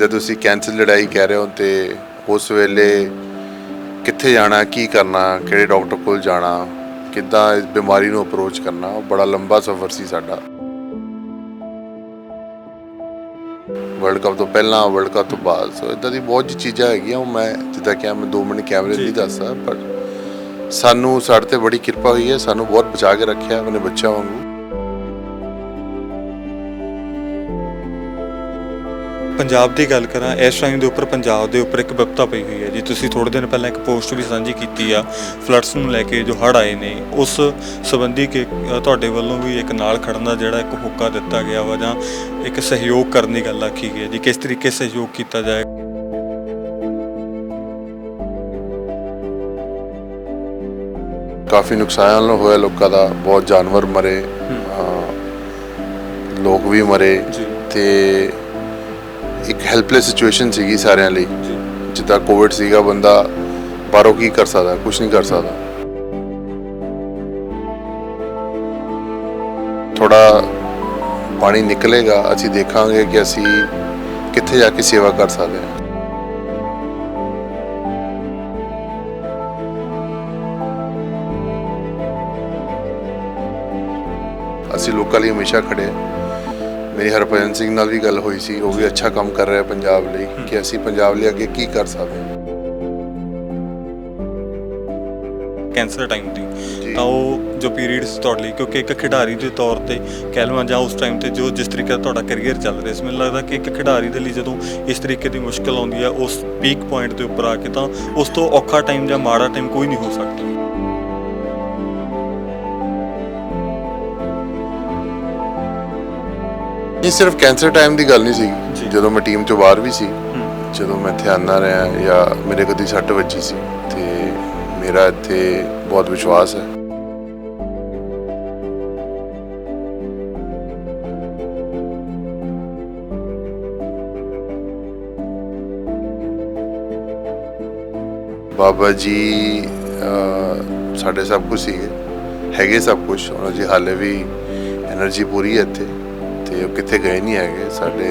ਜਿੱਦਾਂ ਤੁਸੀਂ ਕੈਂਸਰ ਲੜਾਈ ਕਹਿ ਰਹੇ ਹੋ ਤੇ ਉਸ ਵੇਲੇ ਕਿੱਥੇ ਜਾਣਾ ਕੀ ਕਰਨਾ ਕਿਹੜੇ ਡਾਕਟਰ ਕੋਲ ਜਾਣਾ ਕਿੱਦਾਂ ਇਸ ਬਿਮਾਰੀ ਨੂੰ ਅਪਰੋਚ ਕਰਨਾ ਉਹ ਬੜਾ ਲੰਬਾ ਸਫ਼ਰ ਸੀ ਸਾਡਾ। ਵਰਲਡ ਕੱਪ ਤੋਂ ਪਹਿਲਾਂ ਵਰਲਡ ਕੱਪ ਤੋਂ ਬਾਅਦ ਸੋ ਇਦਾਂ ਦੀ ਬਹੁਤ ਚੀਜ਼ਾਂ ਹੈਗੀਆਂ ਉਹ ਮੈਂ ਜਿੱਦਾਂ ਕਿ ਮੈਂ 2 ਮਿੰਟ ਕੈਮਰੇ ਨਹੀਂ ਦੱਸਦਾ ਪਰ ਸਾਨੂੰ ਸਾਡੇ ਤੇ ਬੜੀ ਕਿਰਪਾ ਹੋਈ ਹੈ ਸਾਨੂੰ ਬਹੁਤ ਬਚਾ ਕੇ ਰੱਖਿਆ ਆਪਣੇ ਬੱਚਿਆਂ ਵਾਂਗੂ। ਪੰਜਾਬ ਦੀ ਗੱਲ ਕਰਾਂ ਇਸ ਟਾਈਮ ਦੇ ਉੱਪਰ ਪੰਜਾਬ ਦੇ ਉੱਪਰ ਇੱਕ ਵਿਪਤਾ ਪਈ ਹੋਈ ਹੈ ਜੀ। ਤੁਸੀਂ ਥੋੜੇ ਦਿਨ ਪਹਿਲਾਂ ਇੱਕ ਪੋਸਟ ਵੀ ਸਾਂਝੀ ਕੀਤੀ ਆ ਫਲੱਡਸ ਨੂੰ ਲੈ ਕੇ ਜੋ ਹੜ੍ਹ ਆਏ ਨੇ ਉਸ ਸੰਬੰਧੀ ਕਿ ਤੁਹਾਡੇ ਵੱਲੋਂ ਵੀ ਇੱਕ ਨਾਲ ਖੜਨ ਦਾ ਜਿਹੜਾ ਇੱਕ ਹੁੱਕਾ ਦਿੱਤਾ ਗਿਆ ਵਾ ਜਾਂ ਇੱਕ ਸਹਿਯੋਗ ਕਰਨ ਦੀ ਗੱਲ ਆਖੀ ਗਈ ਹੈ ਜੀ। ਕਿਸ ਤਰੀਕੇ ਸਹਿਯੋਗ ਕੀਤਾ ਜਾਏ? ਕਾਫੀ ਨੁਕਸਾਨ ਹੋਇਆ ਲੋਕਾਂ ਦਾ ਬਹੁਤ ਜਾਨਵਰ ਮਰੇ ਲੋਕ ਵੀ ਮਰੇ ਤੇ ਇੱਕ ਹੈਲਪਲੈਸ ਸਿਚੁਏਸ਼ਨ ਸੀਗੀ ਸਾਰਿਆਂ ਲਈ। ਜਿੱਦਾਂ ਕੋਵਿਡ ਸੀਗਾ, ਬੰਦਾ ਬਾਹਰੋਂ ਕੀ ਕਰ ਸਕਦਾ ਕੁਝ ਨਹੀਂ ਕਰ ਸਕਦਾ। ਥੋੜਾ ਪਾਣੀ ਨਿਕਲੇਗਾ, ਅਸੀਂ ਦੇਖਾਂਗੇ ਕਿ ਅਸੀਂ ਕਿੱਥੇ ਜਾ ਕੇ ਸੇਵਾ ਕਰ ਸਕਦੇ ਹਾਂ। ਅਸੀਂ ਲੋਕਾਂ ਲਈ ਹਮੇਸ਼ਾ ਖੜੇ ਹਾਂ। ਮੇਰੀ ਹਰਭਜਨ ਸਿੰਘ ਨਾਲ ਵੀ ਗੱਲ ਹੋਈ ਸੀ ਉਹ ਵੀ ਅੱਛਾ ਕੰਮ ਕਰ ਰਿਹਾ ਪੰਜਾਬ ਲਈ ਕਿ ਅਸੀਂ ਪੰਜਾਬ ਲਈ ਅੱਗੇ ਕੀ ਕਰ ਸਕਦੇ ਹਾਂ। ਕੈਂਸਰ ਟਾਈਮ ਦੀ ਜੀ। ਤਾਂ ਉਹ ਜੋ ਪੀਰੀਅਡਸ ਤੁਹਾਡੇ ਲਈ ਕਿਉਂਕਿ ਇੱਕ ਖਿਡਾਰੀ ਦੇ ਤੌਰ ਤੇ ਕਹਿ ਲਵਾਂ ਜਾਂ ਉਸ ਟਾਈਮ ਤੇ ਜੋ ਜਿਸ ਤਰੀਕੇ ਦਾ ਤੁਹਾਡਾ ਕੈਰੀਅਰ ਚੱਲ ਰਿਹਾ ਸੀ ਮੈਨੂੰ ਲੱਗਦਾ ਕਿ ਇੱਕ ਖਿਡਾਰੀ ਦੇ ਲਈ ਜਦੋਂ ਇਸ ਤਰੀਕੇ ਦੀ ਮੁਸ਼ਕਲ ਆਉਂਦੀ ਹੈ ਉਸ ਪੀਕ ਪੁਆਇੰਟ ਦੇ ਉੱਪਰ ਆ ਕੇ ਤਾਂ ਉਸ ਤੋਂ ਔਖਾ ਟਾਈਮ ਜਾਂ ਮਾੜਾ ਟਾਈਮ ਕੋਈ ਨਹੀਂ ਹੋ ਸਕਦਾ। ਨਹੀਂ ਸਿਰਫ ਕੈਂਸਰ ਟਾਈਮ ਦੀ ਗੱਲ ਨਹੀਂ ਸੀ। ਜਦੋਂ ਮੈਂ ਟੀਮ ਤੋਂ ਬਾਹਰ ਵੀ ਸੀ ਜਦੋਂ ਮੈਂ ਇੱਥੇ ਆਨਾ ਰਿਹਾ ਜਾਂ ਮੇਰੇ ਕਦੀ ਸੱਟ ਵੱਜੀ ਸੀ ਤੇ ਮੇਰਾ ਇੱਥੇ ਬਹੁਤ ਵਿਸ਼ਵਾਸ ਹੈ। ਬਾਬਾ ਜੀ ਸਾਡੇ ਸਭ ਕੁਝ ਸੀਗੇ। ਹੈਗੇ ਸਭ ਕੁਝ ਉਹਨਾਂ ਦੀ ਹਾਲੇ ਵੀ એનર્ਜੀ ਪੂਰੀ ਹੈ ਇੱਥੇ। ਤੇ ਉਹ ਕਿੱਥੇ ਗਏ ਨਹੀਂ ਹੈਗੇ ਸਾਡੇ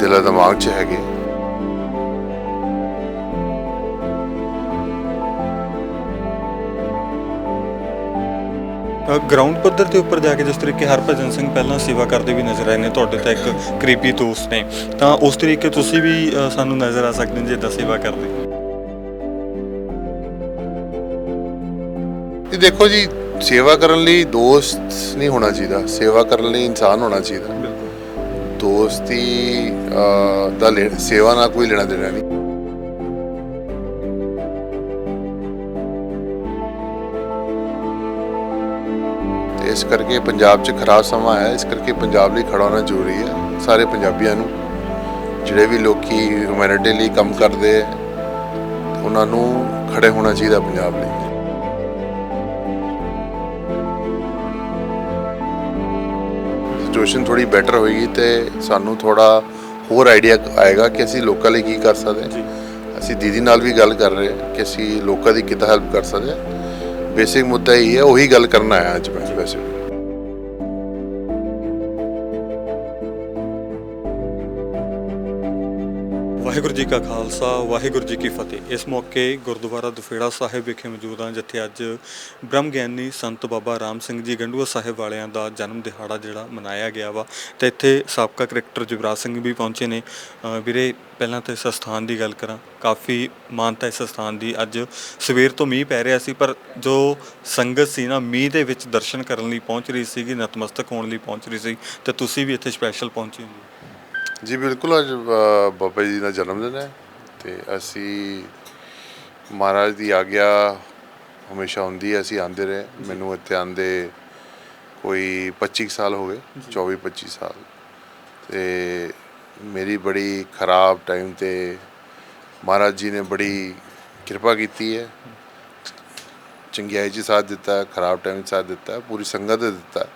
ਦਿਲ ਦਿਮਾਗ 'ਚ ਹੈਗੇ। ਗਰਾਊਂਡ ਪੱਧਰ ਦੇ ਉੱਪਰ ਜਾ ਕੇ ਜਿਸ ਤਰੀਕੇ ਹਰਭਜਨ ਸਿੰਘ ਪਹਿਲਾਂ ਸੇਵਾ ਕਰਦੇ ਵੀ ਨਜ਼ਰ ਆਏ ਨੇ ਤੁਹਾਡੇ ਤਾਂ ਇੱਕ ਕਰੀਬੀ ਦੋਸਤ ਨੇ। ਤਾਂ ਉਸ ਤਰੀਕੇ ਤੁਸੀਂ ਵੀ ਅ, ਸਾਨੂੰ ਨਜ਼ਰ ਆ ਸਕਦੇ ਹੋ ਜੇ ਇਦਾਂ ਸੇਵਾ ਕਰਦੇ। ਇਹ ਦੇਖੋ ਜੀ ਸੇਵਾ ਕਰਨ ਲਈ ਦੋਸਤ ਨਹੀਂ ਹੋਣਾ ਚਾਹੀਦਾ, ਸੇਵਾ ਕਰਨ ਲਈ ਇਨਸਾਨ ਹੋਣਾ ਚਾਹੀਦਾ। ਦੋਸਤੀ ਦਾ ਸੇਵਾ ਨਾਲ ਕੋਈ ਲੈਣਾ ਦੇਣਾ ਨਹੀਂ। ਇਸ ਕਰਕੇ ਪੰਜਾਬ 'ਚ ਖਰਾਬ ਸਮਾਂ ਆਇਆ ਇਸ ਕਰਕੇ ਪੰਜਾਬ ਲਈ ਖੜਾ ਹੋਣਾ ਜ਼ਰੂਰੀ ਹੈ, ਸਾਰੇ ਪੰਜਾਬੀਆਂ ਨੂੰ। ਜਿਹੜੇ ਵੀ ਲੋਕੀ ਹਿਊਮੈਨਿਟੀ ਲਈ ਕੰਮ ਕਰਦੇ ਉਹਨਾਂ ਨੂੰ ਖੜੇ ਹੋਣਾ ਚਾਹੀਦਾ ਪੰਜਾਬ ਲਈ। ਸਿਚੁਏਸ਼ਨ ਥੋੜੀ ਬੈਟਰ ਹੋਏਗੀ ਤੇ ਸਾਨੂੰ ਥੋੜਾ ਹੋਰ ਆਈਡੀਆ ਆਏਗਾ ਕਿ ਅਸੀਂ ਲੋਕਾਂ ਲਈ ਕੀ ਕਰ ਸਕਦੇ ਹਾਂ। ਅਸੀਂ ਦੀਦੀ ਨਾਲ ਵੀ ਗੱਲ ਕਰ ਰਹੇ ਹਾਂ ਕਿ ਅਸੀਂ ਲੋਕਾਂ ਦੀ ਕਿੱਦਾਂ ਹੈਲਪ ਕਰ ਸਕਦੇ ਹਾਂ। ਬੇਸਿਕ ਮੁੱਦਾ ਇਹ ਹੈ ਉਹੀ ਗੱਲ ਕਰਨਾ ਹੈ ਅੱਜ ਮੈਂ ਵੈਸੇ ਵਾਹਿਗੁਰੂ ਜੀ ਕਾ ਖਾਲਸਾ, ਵਾਹਿਗੁਰੂ ਜੀ ਕੀ ਫਤਿਹ। ਇਸ ਮੌਕੇ ਗੁਰਦੁਆਰਾ ਦੁਫੇੜਾ ਸਾਹਿਬ ਵਿਖੇ ਮੌਜੂਦ ਹਾਂ, ਜਿੱਥੇ ਅੱਜ ਬ੍ਰਹਮ ਗਿਆਨੀ ਸੰਤ ਬਾਬਾ ਰਾਮ ਸਿੰਘ ਜੀ ਗੰਡੂਆ ਸਾਹਿਬ ਵਾਲਿਆਂ ਦਾ ਜਨਮ ਦਿਹਾੜਾ ਜਿਹੜਾ ਮਨਾਇਆ ਗਿਆ ਵਾ। ਤੇ ਇੱਥੇ ਸਾਬਕਾ ਕ੍ਰਿਕਟਰ ਜੁਗਰਾਜ ਸਿੰਘ ਵੀ ਪਹੁੰਚੇ ਨੇ। ਵੀਰੇ, ਪਹਿਲਾਂ ਤਾਂ ਇਸ ਸਥਾਨ ਦੀ ਗੱਲ ਕਰਾਂ। ਕਾਫੀ ਮਾਨਤਾ ਇਸ ਸਥਾਨ ਦੀ। ਅੱਜ ਸਵੇਰ ਤੋਂ ਮੀਂਹ ਪੈ ਰਿਹਾ ਸੀ, ਪਰ ਜੋ ਸੰਗਤ ਸੀ ਨਾ, ਮੀਂਹ ਦੇ ਵਿੱਚ ਦਰਸ਼ਨ ਕਰਨ ਲਈ ਪਹੁੰਚ ਰਹੀ ਸੀਗੀ, ਨਤਮਸਤਕ ਹੋਣ ਲਈ ਪਹੁੰਚ ਰਹੀ ਸੀ। ਤੇ ਤੁਸੀਂ ਵੀ ਇੱਥੇ ਸਪੈਸ਼ਲ ਪਹੁੰਚੇ ਹੋ। ਜੀ ਜੀ ਬਿਲਕੁਲ ਅੱਜ ਬਾਬਾ ਜੀ ਦਾ ਜਨਮ ਦਿਨ ਹੈ ਤੇ ਅਸੀਂ ਮਹਾਰਾਜ ਦੀ ਆਗਿਆ ਹਮੇਸ਼ਾ ਹੁੰਦੀ ਹੈ ਅਸੀਂ ਆਂਦੇ ਰਹੇ। ਮੈਨੂੰ ਇੱਥੇ ਆਂਦੇ ਕੋਈ 25 ਕੁ ਸਾਲ ਹੋ ਗਏ 24 25 ਸਾਲ। ਤੇ ਮੇਰੀ ਬੜੀ ਖਰਾਬ ਟਾਈਮ ਤੇ ਮਹਾਰਾਜ ਜੀ ਨੇ ਬੜੀ ਕਿਰਪਾ ਕੀਤੀ ਹੈ। ਚੰਗਿਆਈ 'ਚ ਸਾਥ ਦਿੱਤਾ ਖਰਾਬ ਟਾਈਮ ਸਾਥ ਦਿੱਤਾ ਪੂਰੀ ਸੰਗਤ ਦਿੱਤਾ।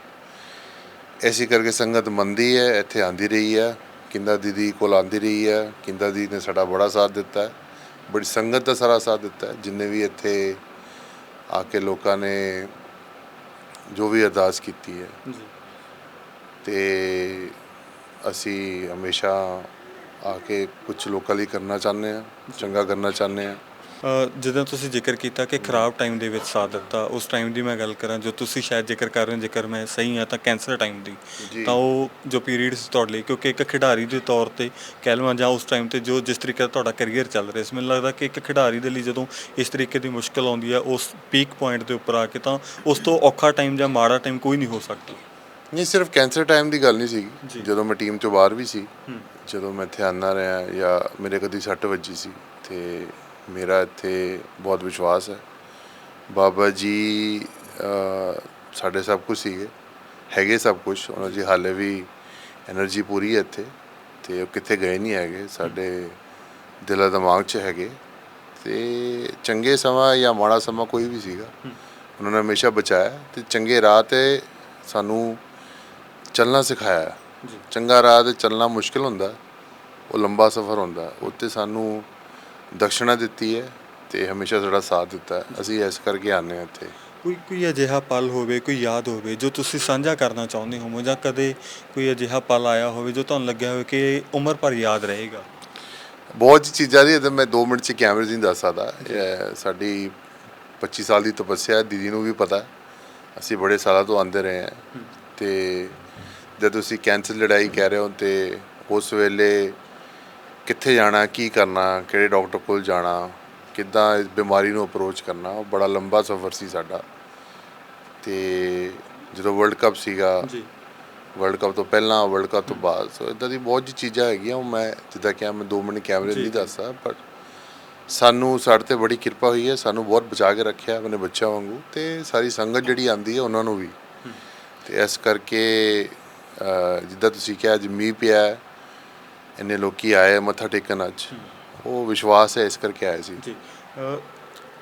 ਐਸੀ ਕਰਕੇ ਸੰਗਤ ਮੰਦੀ ਹੈ ਇੱਥੇ ਆਂਦੀ ਰਹੀ ਹੈ। ਕਿੰਦਾ ਦੀਦੀ ਕੋਲ ਆਂਦੀ ਰਹੀ ਹੈ ਕਿੰਦਾ ਦੀ ਨੇ ਸਾਡਾ ਬੜਾ ਸਾਥ ਦਿੱਤਾ ਹੈ ਬੜੀ ਸੰਗਤ ਦਾ ਸਾਰਾ ਸਾਥ ਦਿੱਤਾ ਹੈ ਜਿੰਨੇ ਵੀ ਇੱਥੇ ਆ ਕੇ ਲੋਕਾਂ ਨੇ ਜੋ ਵੀ ਅਰਦਾਸ ਕੀਤੀ ਹੈ। ਜੀ। ਤੇ ਅਸੀਂ ਹਮੇਸ਼ਾ ਆ ਕੇ ਕੁਝ ਲੋਕਾਂ ਲਈ ਕਰਨਾ ਚਾਹੁੰਦੇ ਆ ਚੰਗਾ ਕਰਨਾ ਚਾਹੁੰਦੇ ਆ ਜਦੋਂ ਤੁਸੀਂ ਜ਼ਿਕਰ ਕੀਤਾ ਕਿ ਖਰਾਬ ਟਾਈਮ ਦੇ ਵਿੱਚ ਸਾਥ ਦਿੱਤਾ ਉਸ ਟਾਈਮ ਦੀ ਮੈਂ ਗੱਲ ਕਰਾਂ ਜੋ ਤੁਸੀਂ ਸ਼ਾਇਦ ਜ਼ਿਕਰ ਕਰ ਰਹੇ ਹੋ ਜੇਕਰ ਮੈਂ ਸਹੀ ਹਾਂ ਤਾਂ ਕੈਂਸਰ ਟਾਈਮ ਦੀ। ਤਾਂ ਉਹ ਜੋ ਪੀਰੀਅਡ ਸੀ ਤੁਹਾਡੇ ਲਈ ਕਿਉਂਕਿ ਇੱਕ ਖਿਡਾਰੀ ਦੇ ਤੌਰ ਤੇ ਕਹਿ ਲਵਾਂ ਜਾਂ ਉਸ ਟਾਈਮ ਤੇ ਜੋ ਜਿਸ ਤਰੀਕੇ ਦਾ ਤੁਹਾਡਾ ਕੈਰੀਅਰ ਚੱਲ ਰਿਹਾ ਸੀ ਮੈਨੂੰ ਲੱਗਦਾ ਕਿ ਇੱਕ ਖਿਡਾਰੀ ਦੇ ਲਈ ਜਦੋਂ ਇਸ ਤਰੀਕੇ ਦੀ ਮੁਸ਼ਕਲ ਆਉਂਦੀ ਹੈ ਉਸ ਪੀਕ ਪੁਆਇੰਟ ਦੇ ਉੱਪਰ ਆ ਕੇ ਤਾਂ ਉਸ ਤੋਂ ਔਖਾ ਟਾਈਮ ਜਾਂ ਮਾੜਾ ਟਾਈਮ ਕੋਈ ਨਹੀਂ ਹੋ ਸਕਦਾ ਨਹੀਂ ਸਿਰਫ ਕੈਂਸਰ ਟਾਈਮ ਦੀ ਗੱਲ ਨਹੀਂ। ਸੀ ਜਦੋਂ ਮੈਂ ਟੀਮ ਤੋਂ ਬਾਹਰ ਵੀ ਸੀ। ਜਦੋਂ ਮੈਂ ਇੱਥੇ ਆਉਂਦਾ ਰਿਹਾ ਜਾਂ ਮੇਰੇ ਕਦੀ ਸੱਟ ਵੱਜੀ ਸੀ ਤੇ ਮੇਰਾ ਇੱਥੇ ਬਹੁਤ ਵਿਸ਼ਵਾਸ ਹੈ। ਬਾਬਾ ਜੀ ਸਾਡੇ ਸਭ ਕੁਝ ਸੀਗੇ। ਹੈਗੇ ਸਭ ਕੁਝ। ਉਹਨਾਂ ਦੀ ਹਾਲੇ ਵੀ એનર્ਜੀ ਪੂਰੀ ਹੈ ਇੱਥੇ। ਤੇ ਉਹ ਕਿੱਥੇ ਗਏ ਨਹੀਂ ਹੈਗੇ। ਸਾਡੇ ਦਿਲ ਦਿਮਾਗ 'ਚ ਹੈਗੇ। ਤੇ ਚੰਗੇ ਸਮਾਂ ਜਾਂ ਮਾੜਾ ਸਮਾਂ ਕੋਈ ਵੀ ਸੀਗਾ ਉਹਨਾਂ ਨੇ ਹਮੇਸ਼ਾ ਬਚਾਇਆ। ਤੇ ਚੰਗੇ ਰਾਹ ਤੇ ਸਾਨੂੰ ਚੱਲਣਾ ਸਿਖਾਇਆ। ਚੰਗਾ ਰਾਹ ਤੇ ਚੱਲਣਾ ਮੁਸ਼ਕਿਲ ਹੁੰਦਾ। ਉਹ ਲੰਬਾ ਸਫ਼ਰ ਹੁੰਦਾ। ਉੱਤੇ ਸਾਨੂੰ ਦਕਸ਼ਣਾ ਦਿੱਤੀ ਹੈ ਤੇ ਹਮੇਸ਼ਾ ਸਾਡਾ ਸਾਥ ਦਿੱਤਾ ਹੈ। ਅਸੀਂ ਇਸ ਕਰਕੇ ਆਨੇ ਹਾਂ ਇੱਥੇ। ਕੋਈ ਕੋਈ ਅਜਿਹਾ ਪਲ ਹੋਵੇ ਕੋਈ ਯਾਦ ਹੋਵੇ ਜੋ ਤੁਸੀਂ ਸਾਂਝਾ ਕਰਨਾ ਚਾਹੁੰਦੇ ਹੋ ਜਾਂ ਕਦੇ ਕੋਈ ਅਜਿਹਾ ਪਲ ਆਇਆ ਹੋਵੇ ਜੋ ਤੁਹਾਨੂੰ ਲੱਗਿਆ ਹੋਵੇ ਕਿ ਇਹ ਉਮਰ ਭਰ ਯਾਦ ਰਹੇਗਾ? ਬਹੁਤ ਚੀਜ਼ਾਂ ਦੀ ਤੇ ਮੈਂ 2 ਮਿੰਟ ਚ ਕੈਮਰੇ 'ਚ ਨਹੀਂ ਦੱਸ ਸਕਦਾ। ਇਹ ਸਾਡੀ 25 ਸਾਲ ਦੀ ਤਪੱਸਿਆ ਹੈ ਦੀਦੀ ਨੂੰ ਵੀ ਪਤਾ ਹੈ। ਅਸੀਂ ਬੜੇ ਸਾਲਾਂ ਤੋਂ ਆਂਦੇ ਰਹੇ ਹਾਂ। ਤੇ ਜਦ ਤੁਸੀਂ ਕੈਂਸਰ ਲੜਾਈ ਕਹਿ ਰਹੇ ਹੋ ਤੇ ਉਸ ਵੇਲੇ ਕਿੱਥੇ ਜਾਣਾ ਕੀ ਕਰਨਾ ਕਿਹੜੇ ਡਾਕਟਰ ਕੋਲ ਜਾਣਾ ਕਿੱਦਾਂ ਇਸ ਬਿਮਾਰੀ ਨੂੰ ਅਪਰੋਚ ਕਰਨਾ ਉਹ ਬੜਾ ਲੰਬਾ ਸਫ਼ਰ ਸੀ ਸਾਡਾ। ਤੇ ਜਦੋਂ ਵਰਲਡ ਕੱਪ ਸੀਗਾ ਜੀ। ਵਰਲਡ ਕੱਪ ਤੋਂ ਪਹਿਲਾਂ ਵਰਲਡ ਕੱਪ ਤੋਂ ਬਾਅਦ ਸੋ ਇਦਾਂ ਦੀ ਬਹੁਤ ਜੀ ਚੀਜ਼ਾਂ ਹੈਗੀਆਂ ਉਹ ਮੈਂ ਜਿੱਦਾਂ ਕਿਹਾ ਮੈਂ 2 ਮਿੰਟ ਕੈਮਰੇ ਨਹੀਂ। ਦੱਸਦਾ ਪਰ ਸਾਨੂੰ ਸਾਡੇ ਤੇ ਬੜੀ ਕਿਰਪਾ ਹੋਈ ਹੈ ਸਾਨੂੰ ਬਹੁਤ ਬਚਾ ਕੇ ਰੱਖਿਆ ਆਪਣੇ ਬੱਚਿਆਂ ਵਾਂਗੂ ਤੇ ਸਾਰੀ ਸੰਗਤ ਜਿਹੜੀ ਆਂਦੀ ਹੈ ਉਹਨਾਂ ਨੂੰ ਵੀ। ਤੇ ਇਸ ਕਰਕੇ ਜਿੱਦਾਂ ਤੁਸੀਂ ਕਿਹਾ ਅੱਜ ਮੀਂਹ ਪਿਆ ਹੈ, ਇੰਨੇ ਲੋਕੀ ਆਏ, ਮੱਥਾ ਟੇਕਣ ਅੱਜ। ਉਹ ਵਿਸ਼ਵਾਸ ਹੈ ਇਸ ਕਰਕੇ ਆਏ ਸੀ। ਜੀ।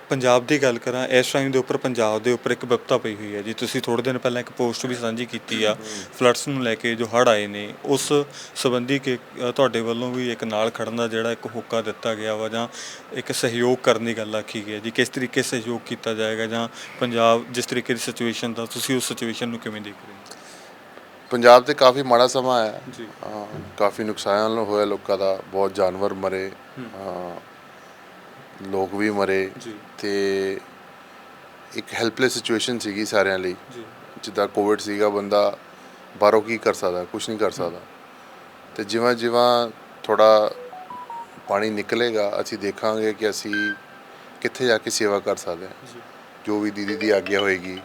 ਪੰਜਾਬ ਦੀ ਗੱਲ ਕਰਾਂ, ਇਸ ਟਾਈਮ ਦੇ ਉੱਪਰ ਪੰਜਾਬ ਦੇ ਉੱਪਰ ਇੱਕ ਵਿਪਤਾ ਪਈ ਹੋਈ ਹੈ ਜੀ। ਤੁਸੀਂ ਥੋੜੇ ਦਿਨ ਪਹਿਲਾਂ ਇੱਕ ਪੋਸਟ ਵੀ ਸਾਂਝੀ ਕੀਤੀ ਆ ਫਲੱਡਸ ਨੂੰ ਲੈ ਕੇ ਜੋ ਹੜ੍ਹ ਆਏ ਨੇ, ਉਸ ਸੰਬੰਧੀ ਕਿ ਤੁਹਾਡੇ ਵੱਲੋਂ ਵੀ ਇੱਕ ਨਾਲ ਖੜਨ ਦਾ ਜਿਹੜਾ ਇੱਕ ਹੋਕਾ ਦਿੱਤਾ ਗਿਆ ਵਾ, ਜਾਂ ਇੱਕ ਸਹਿਯੋਗ ਕਰਨ ਦੀ ਗੱਲ ਆਖੀ ਗਈ ਹੈ ਜੀ। ਕਿਸ ਤਰੀਕੇ ਸਹਿਯੋਗ ਕੀਤਾ ਜਾਏਗਾ, ਜਾਂ ਪੰਜਾਬ ਜਿਸ ਤਰੀਕੇ ਦੀ ਸਿਚੁਏਸ਼ਨ ਦਾ, ਤੁਸੀਂ ਉਸ ਸਿਚੁਏਸ਼ਨ ਨੂੰ ਕਿਵੇਂ ਦੇਖ ਰਹੇ ਹੋ? ਪੰਜਾਬ ਤੇ ਕਾਫੀ ਮਾੜਾ ਸਮਾਂ ਆਇਆ ਜੀ। ਹਾਂ, ਕਾਫੀ ਨੁਕਸਾਨ ਹੋਇਆ ਲੋਕਾਂ ਦਾ ਬਹੁਤ ਜਾਨਵਰ ਮਰੇ। ਹਾਂ, ਲੋਕ ਵੀ ਮਰੇ। ਜੀ। ਤੇ ਇੱਕ ਹੈਲਪਲੈਸ ਸਿਚੁਏਸ਼ਨ ਸੀਗੀ ਸਾਰਿਆਂ ਲਈ। ਜੀ। ਜਿੱਦਾਂ ਕੋਵਿਡ ਸੀਗਾ ਬੰਦਾ ਬਾਹਰੋਂ ਕੀ ਕਰ ਸਕਦਾ ਕੁਝ ਨਹੀਂ ਕਰ ਸਕਦਾ। ਤੇ ਜਿਵੇਂ ਜਿਵੇਂ ਥੋੜਾ ਪਾਣੀ ਨਿਕਲੇਗਾ ਅਸੀਂ ਦੇਖਾਂਗੇ ਕਿ ਅਸੀਂ ਕਿੱਥੇ ਜਾ ਕੇ ਸੇਵਾ ਕਰ ਸਕਦੇ ਹਾਂ। ਜੀ। ਜੋ ਵੀ ਦੀਦੀ ਦੀ ਆਗਿਆ ਹੋਏਗੀ।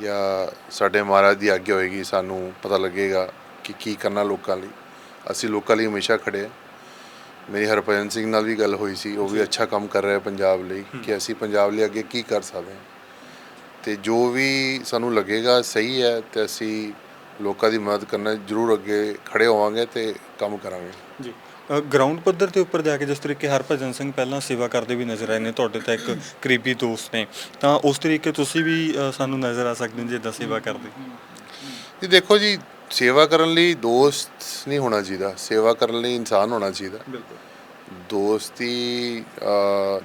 ਜਾਂ ਸਾਡੇ ਮਹਾਰਾਜ ਦੀ ਆਗਿਆ ਹੋਏਗੀ ਸਾਨੂੰ ਪਤਾ ਲੱਗੇਗਾ ਕਿ ਕੀ ਕਰਨਾ ਲੋਕਾਂ ਲਈ। ਅਸੀਂ ਲੋਕਾਂ ਲਈ ਹਮੇਸ਼ਾ ਖੜੇ ਹਾਂ। ਮੇਰੀ ਹਰਭਜਨ ਸਿੰਘ ਨਾਲ ਵੀ ਗੱਲ ਹੋਈ ਸੀ ਉਹ ਵੀ ਅੱਛਾ ਕੰਮ ਕਰ ਰਿਹਾ ਪੰਜਾਬ ਲਈ ਕਿ ਅਸੀਂ ਪੰਜਾਬ ਲਈ ਅੱਗੇ ਕੀ ਕਰ ਸਕਦੇ ਹਾਂ। ਤੇ ਜੋ ਵੀ ਸਾਨੂੰ ਲੱਗੇਗਾ ਸਹੀ ਹੈ ਤੇ ਅਸੀਂ ਲੋਕਾਂ ਦੀ ਮਦਦ ਕਰਨਾ ਜ਼ਰੂਰ ਅੱਗੇ ਖੜੇ ਹੋਵਾਂਗੇ ਤੇ ਕੰਮ ਕਰਾਂਗੇ। ਜੀ। ਗਰਾਊਂਡ ਪੱਧਰ ਦੇ ਉੱਪਰ ਜਾ ਕੇ ਜਿਸ ਤਰੀਕੇ ਹਰਭਜਨ ਸਿੰਘ ਪਹਿਲਾਂ ਸੇਵਾ ਕਰਦੇ ਵੀ ਨਜ਼ਰ ਆਏ ਨੇ ਤੁਹਾਡੇ ਤਾਂ ਇੱਕ ਕਰੀਬੀ ਦੋਸਤ ਨੇ ਤਾਂ ਉਸ ਤਰੀਕੇ ਤੁਸੀਂ ਵੀ ਸਾਨੂੰ ਨਜ਼ਰ ਆ ਸਕਦੇ ਹੋ ਜਿੱਦਾਂ ਸੇਵਾ ਕਰਦੇ। ਜੀ ਦੇਖੋ ਜੀ ਸੇਵਾ ਕਰਨ ਲਈ ਦੋਸਤ ਨਹੀਂ ਹੋਣਾ ਚਾਹੀਦਾ ਸੇਵਾ ਕਰਨ ਲਈ ਇਨਸਾਨ ਹੋਣਾ ਚਾਹੀਦਾ। ਬਿਲਕੁਲ। ਦੋਸਤੀ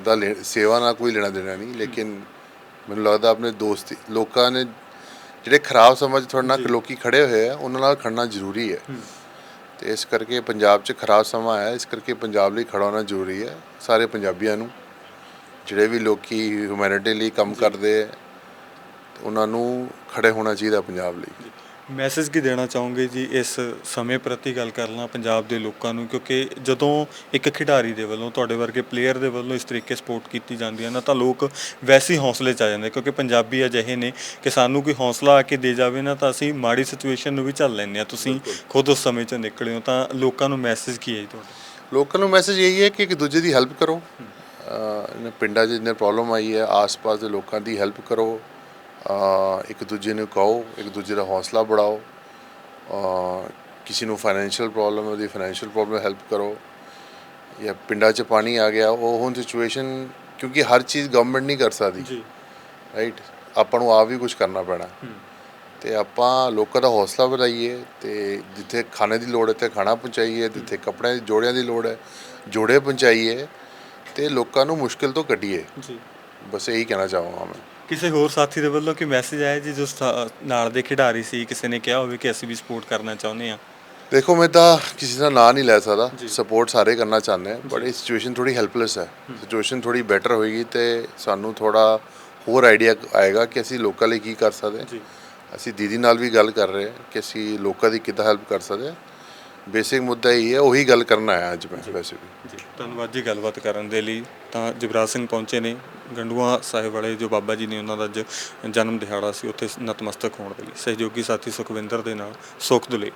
ਦਾ ਸੇਵਾ ਨਾਲ ਕੋਈ ਲੈਣਾ ਦੇਣਾ ਨਹੀਂ ਲੇਕਿਨ ਮੈਨੂੰ ਲੱਗਦਾ ਆਪਣੇ ਦੋਸਤੀ ਲੋਕਾਂ ਨੇ ਜਿਹੜੇ ਖਰਾਬ ਸਮਝ ਤੁਹਾਡੇ ਨਾਲ ਲੋਕੀ ਖੜੇ ਹੋਏ ਆ ਉਹਨਾਂ ਨਾਲ ਖੜਨਾ ਜ਼ਰੂਰੀ ਹੈ। ਤੇ ਇਸ ਕਰਕੇ ਪੰਜਾਬ 'ਚ ਖਰਾਬ ਸਮਾਂ ਆਇਆ ਇਸ ਕਰਕੇ ਪੰਜਾਬ ਲਈ ਖੜਾ ਹੋਣਾ ਜ਼ਰੂਰੀ ਹੈ ਸਾਰੇ ਪੰਜਾਬੀਆਂ ਨੂੰ ਜਿਹੜੇ ਵੀ ਲੋਕੀ ਹਿਊਮੈਨਿਟੀ ਲਈ ਕੰਮ ਕਰਦੇ ਤੇ ਉਹਨਾਂ ਨੂੰ ਖੜੇ ਹੋਣਾ ਚਾਹੀਦਾ ਪੰਜਾਬ ਲਈ। ਮੈਸੇਜ ਕੀ ਦੇਣਾ ਚਾਹੋਗੇ ਜੀ ਇਸ ਸਮੇਂ ਪ੍ਰਤੀ ਗੱਲ ਕਰਨਾ ਪੰਜਾਬ ਦੇ ਲੋਕਾਂ ਨੂੰ? ਕਿਉਂਕਿ ਜਦੋਂ ਇੱਕ ਖਿਡਾਰੀ ਦੇ ਵੱਲੋਂ ਤੁਹਾਡੇ ਵਰਗੇ ਪਲੇਅਰ ਦੇ ਵੱਲੋਂ ਇਸ ਤਰੀਕੇ ਸਪੋਰਟ ਕੀਤੀ ਜਾਂਦੀ ਹੈ ਨਾ ਤਾਂ ਲੋਕ ਵੈਸੇ ਹੀ ਹੌਸਲੇ 'ਚ ਆ ਜਾਂਦੇ ਕਿਉਂਕਿ ਪੰਜਾਬੀ ਅਜਿਹੇ ਨੇ ਕਿ ਸਾਨੂੰ ਕੋਈ ਹੌਸਲਾ ਆ ਕੇ ਦੇ ਜਾਵੇ ਨਾ ਤਾਂ ਅਸੀਂ ਮਾੜੀ ਸਿਚੁਏਸ਼ਨ ਨੂੰ ਵੀ ਝੱਲ ਲੈਂਦੇ ਆ ਤੁਸੀਂ ਖੁਦ ਉਸ ਸਮੇਂ 'ਚੋਂ ਨਿਕਲੇ ਹੋ ਤਾਂ ਲੋਕਾਂ ਨੂੰ ਮੈਸੇਜ ਕੀ ਹੈ ਜੀ ਤੁਹਾਡਾ? ਲੋਕਾਂ ਨੂੰ ਮੈਸੇਜ ਇਹੀ ਹੈ ਕਿ ਇੱਕ ਦੂਜੇ ਦੀ ਹੈਲਪ ਕਰੋ। ਪਿੰਡਾਂ 'ਚ ਜਿੰਨੇ ਪ੍ਰੋਬਲਮ ਆਈ ਹੈ ਆਸ-ਪਾਸ ਦੇ ਲੋਕਾਂ ਦੀ ਹੈਲਪ ਕਰੋ। ਇੱਕ ਦੂਜੇ ਨੂੰ ਕਹੋ ਇੱਕ ਦੂਜੇ ਦਾ ਹੌਸਲਾ ਬੜਾਓ ਕਿਸੇ ਨੂੰ ਫਾਈਨੈਂਸ਼ੀਅਲ ਪ੍ਰੋਬਲਮ ਹੈ ਉਹਦੀ ਫਾਈਨੈਂਸ਼ੀਅਲ ਪ੍ਰੋਬਲਮ ਹੈਲਪ ਕਰੋ ਜਾਂ ਪਿੰਡਾਂ 'ਚ ਪਾਣੀ ਆ ਗਿਆ ਉਹ ਹੁਣ ਸਿਚੁਏਸ਼ਨ ਕਿਉਂਕਿ ਹਰ ਚੀਜ਼ ਗਵਰਨਮੈਂਟ ਨਹੀਂ ਕਰ ਸਕਦੀ। ਜੀ। ਰਾਈਟ ਆਪਾਂ ਨੂੰ ਆਪ ਵੀ ਕੁਝ ਕਰਨਾ ਪੈਣਾ। ਤੇ ਆਪਾਂ ਲੋਕਾਂ ਦਾ ਹੌਸਲਾ ਵਧਾਈਏ ਤੇ ਜਿੱਥੇ ਖਾਣੇ ਦੀ ਲੋੜ ਹੈ ਤੇ ਖਾਣਾ ਪਹੁੰਚਾਈਏ ਜਿੱਥੇ ਕੱਪੜਿਆਂ ਦੀ ਜੋੜਿਆਂ ਦੀ ਲੋੜ ਹੈ ਜੋੜੇ ਪਹੁੰਚਾਈਏ ਤੇ ਲੋਕਾਂ ਨੂੰ ਮੁਸ਼ਕਿਲ ਤੋਂ ਕੱਢੀਏ। ਜੀ। ਬਸ ਇਹੀ ਕਹਿਣਾ ਚਾਹਾਂਗਾ ਮੈਂ। ਕਿਸੇ ਹੋਰ ਸਾਥੀ ਦੇ ਵੱਲੋਂ ਕੋਈ ਮੈਸੇਜ ਆਇਆ ਜੀ ਜੋ ਸਾ- ਨਾਲ ਦੇ ਖਿਡਾਰੀ ਸੀ ਕਿਸੇ ਨੇ ਕਿਹਾ ਹੋਵੇ ਕਿ ਅਸੀਂ ਵੀ ਸਪੋਰਟ ਕਰਨਾ ਚਾਹੁੰਦੇ ਆ ਦੇਖੋ ਮੈਂ ਤਾਂ ਕਿਸੇ ਦਾ ਨਾਂ ਨਹੀਂ ਲੈ ਸਕਦਾ। ਸਪੋਰਟ ਸਾਰੇ ਕਰਨਾ ਚਾਹੁੰਦੇ ਆ ਬਟ ਇਹ ਸਿਚੁਏਸ਼ਨ ਥੋੜੀ ਹੈਲਪਲੈਸ ਹੈ। ਸਿਚੁਏਸ਼ਨ ਥੋੜੀ ਬੈਟਰ ਹੋਏਗੀ ਤੇ ਸਾਨੂੰ ਥੋੜਾ ਹੋਰ ਆਈਡੀਆ ਆਏਗਾ ਕਿ ਅਸੀਂ ਲੋਕਾਂ ਲਈ ਕੀ ਕਰ ਸਕਦੇ ਹਾਂ। ਅਸੀਂ ਦੀਦੀ ਨਾਲ ਵੀ ਗੱਲ ਕਰ ਰਹੇ ਹਾਂ ਕਿ ਅਸੀਂ ਲੋਕਾਂ ਦੀ ਕਿੱਦਾਂ ਹੈਲਪ ਕਰ ਸਕਦੇ ਹਾਂ। ਬੇਸਿਕ ਮੁੱਦਾ ਇਹ ਹੈ ਉਹੀ ਗੱਲ ਕਰਨ ਆਇਆ ਅੱਜ ਮੈਂ ਵੈਸੇ ਵੀ। ਜੀ। ਧੰਨਵਾਦ ਜੀ ਗੱਲਬਾਤ ਕਰਨ ਦੇ ਲਈ। ਤਾਂ ਜਗਰਾਜ ਸਿੰਘ ਪਹੁੰਚੇ ਨੇ ਗੰਡੂਆ ਸਾਹਿਬ ਵਾਲੇ ਜੋ ਬਾਬਾ ਜੀ ਨੇ ਉਹਨਾਂ ਦਾ ਅੱਜ ਜਨਮ ਦਿਹਾੜਾ ਸੀ ਉੱਥੇ ਨਤਮਸਤਕ ਹੋਣ ਦੇ ਲਈ। ਸਹਿਯੋਗੀ ਸਾਥੀ ਸੁਖਵਿੰਦਰ ਦੇ ਨਾਲ ਸੁਖ ਦੁਲੇ।